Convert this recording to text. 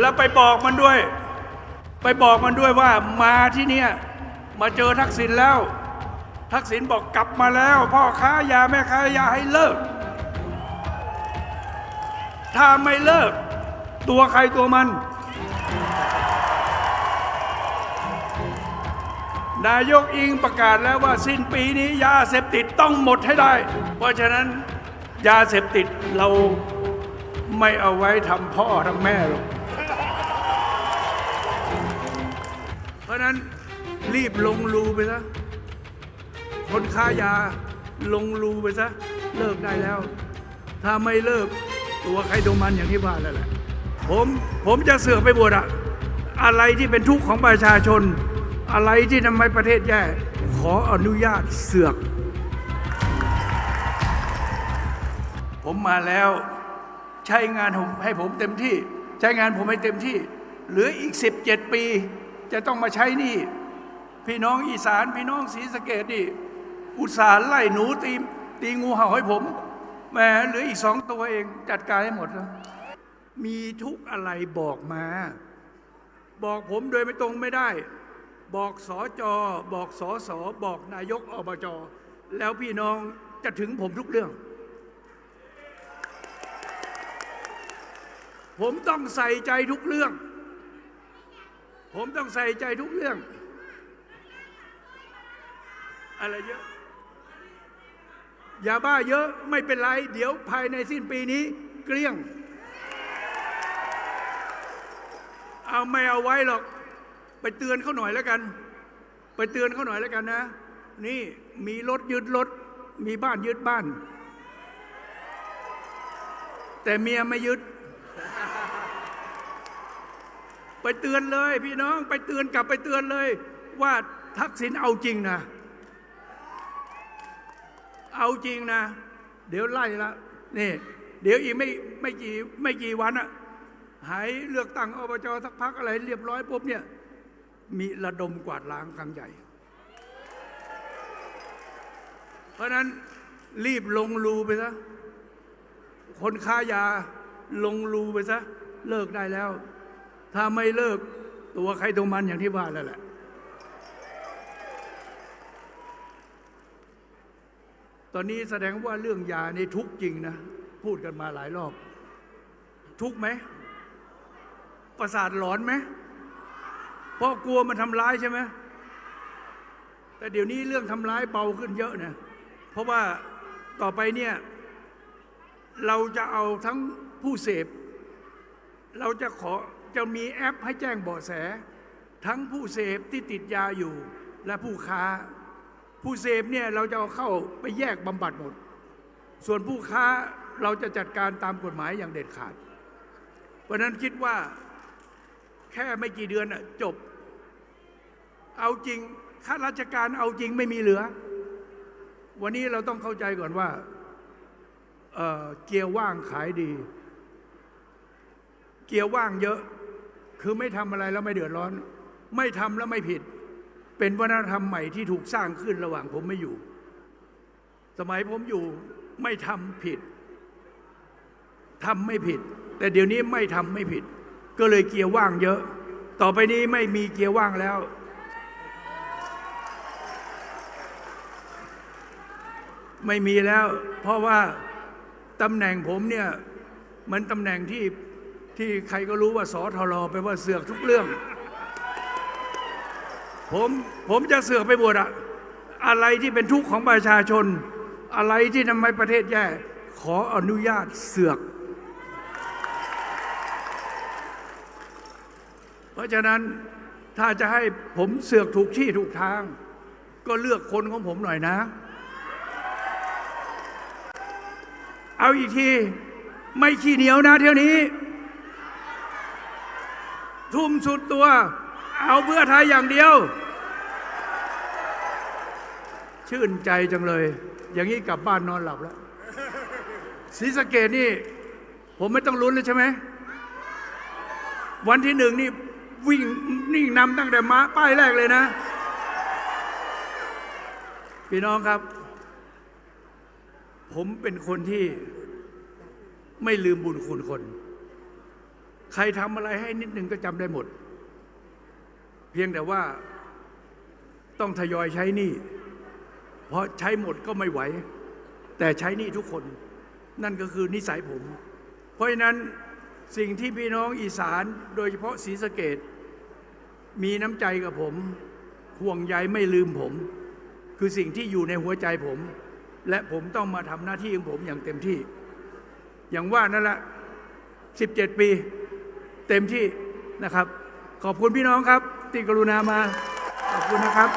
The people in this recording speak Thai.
แล้วไปบอกมันด้วย ไปบอกมันด้วยว่ามาที่เนี่ยมาเจอทักษิณแล้ว ทักษิณบอกกลับมาแล้ว พ่อค้ายาแม่ค้ายาให้เลิก ถ้าไม่เลิก ตัวใครตัวมัน นายกอิงประกาศแล้วว่าสิ้นปีนี้ยาเสพติดต้องหมดให้ได้ เพราะฉะนั้นยาเสพติดเราไม่เอาไว้ทำพ่อทำแม่หรอกะฉะนั้นรีบลงรูไปซะคนค้ายาลงรูไปซะเลิกได้แล้ว ถ้าไม่เลิกตัวใครตัวมันอย่างที่ว่าแล้วแหละผมผมจะเสือกไปบวชอะอะไรที่เป็นทุกข์ของประชาชน อะไรที่ทำให้ประเทศแย่ ขออนุญาตเสือก ผมมาแล้ว ใช้งานผมให้ผมเต็มที่ ใช้งานผมให้เต็มที่ เหลืออีก 17 ปี จะต้องมาใช้นี่ พี่น้องอีสาน พี่น้องศรีสะเกดนี่อุตส่าห์ไล่หนูตีตีงูเห่าให้ผมแหมเหลืออีกสองตัวเองจัดการให้หมดแล้วมีทุกอะไรบอกมา บอกผมโดยไม่ตรงไม่ได้ บอกสอจอบอกสอสอบอกนายกอบจแล้วพี่น้องจะถึงผมทุกเรื่อง ผมต้องใส่ใจทุกเรื่อง ผมต้องใส่ใจทุกเรื่อง อะไรเยอะยาบ้าเยอะไม่เป็นไร เดี๋ยวภายในสิ้นปีนี้ เกลี้ยง เอาไม่เอาไว้หรอก ไปเตือนเขาหน่อยแล้วกัน ไปเตือนเขาหน่อยแล้วกันนะ นี่มีรถยึดรถ มีบ้านยึดบ้าน แต่เมียไม่ยึด ไปเตือนเลย พี่น้องไปเตือนกลับไปเตือนเลย ว่าทักษิณเอาจริงนะ เอาจริงนะ เดี๋ยวไล่ละนี่ เดี๋ยวอีกไม่ไม่กี่ไม่กี่วันอะหายเลือกตั้งอบจสักพักอะไรเรียบร้อยปุ๊บเนี่ย มีระดมกวาดล้างครั้งใหญ่ เพราะฉะนั้นรีบลงรูไปซะคนค้ายาลงรูไปซะ เลิกได้แล้ว ถ้าไม่เลิกตัวใครตัวมันอย่างที่ว่าแล้วแหละตอนนี้แสดงว่าเรื่องยาในทุกจริงนะ พูดกันมาหลายรอบ ทุกไหมประสาทหลอนไหมเพราะกลัวมันทำร้ายใช่ไหมแต่เดี๋ยวนี้เรื่องทำร้ายเบาขึ้นเยอะนะเพราะว่าต่อไปเนี่ย เราจะเอาทั้งผู้เสพ เราจะขอ จะมีแอปให้แจ้งเบาะแส ทั้งผู้เสพที่ติดยาอยู่และผู้ค้า ผู้เสพเนี่ยเราจะเอาเข้าไปแยกบำบัดหมด ส่วนผู้ค้าเราจะจัดการตามกฎหมายอย่างเด็ดขาด เพราะนั้นคิดว่าแค่ไม่กี่เดือนจบ เอาจริงข้าราชการเอาจริงไม่มีเหลือ วันนี้เราต้องเข้าใจก่อนว่าเเกียร์ว่างขายดี เกียร์ว่างเยอะ คือไม่ทำอะไรแล้วไม่เดือดร้อน ไม่ทำแล้วไม่ผิด เป็นวัฒนธรรมใหม่ที่ถูกสร้างขึ้นระหว่างผมไม่อยู่ สมัยผมอยู่ไม่ทำผิดทำไม่ผิด แต่เดี๋ยวนี้ไม่ทำไม่ผิด ก็เลยเกียร์ว่างเยอะ ต่อไปนี้ไม่มีเกียร์ว่างแล้ว ไม่มีแล้ว เพราะว่าตำแหน่งผมเนี่ยมันตำแหน่งที่ ที่ใครก็รู้ว่าสอทรแปว่าเสือกทุกเรื่อง ผมผมจะเสือกไปบวชอะอะไรที่เป็นทุกข์ของประชาชน อะไรที่ทำให้ประเทศแย่ ขออนุญาตเสือก เพราะฉะนั้นถ้าจะให้ผมเสือกถูกที่ถูกทาง ก็เลือกคนของผมหน่อยนะ เอาอีกที ไม่ขี้เหนียวนะเที่ยวนี้ ทุ่มสุดตัว เอาเพื่อไทยอย่างเดียว ชื่นใจจังเลย อย่างนี้กลับบ้านนอนหลับแล้วศรีสะเกดนี่ ผมไม่ต้องลุ้นเลยใช่ไหม วันที่หนึ่งนี่วิ่งนี่นำตั้งแต่มาป้ายแรกเลยนะ พี่น้องครับ ผมเป็นคนที่ไม่ลืมบุญคุณคน ใครทำอะไรให้นิดนึงก็จำได้หมด เพียงแต่ว่าต้องทยอยใช้หนี้เพราะใช้หมดก็ไม่ไหว แต่ใช้หนี้ทุกคน นั่นก็คือนิสัยผม เพราะฉะนั้นสิ่งที่พี่น้องอีสานโดยเฉพาะศรีสะเกดมีน้ำใจกับผม ห่วงใยไม่ลืมผม คือสิ่งที่อยู่ในหัวใจผม และผมต้องมาทำหน้าที่ของผมอย่างเต็มที่ อย่างว่านั่นแหละ17 ปี เต็มที่นะครับ ขอบคุณพี่น้องครับ ที่กรุณามา ขอบคุณนะครับ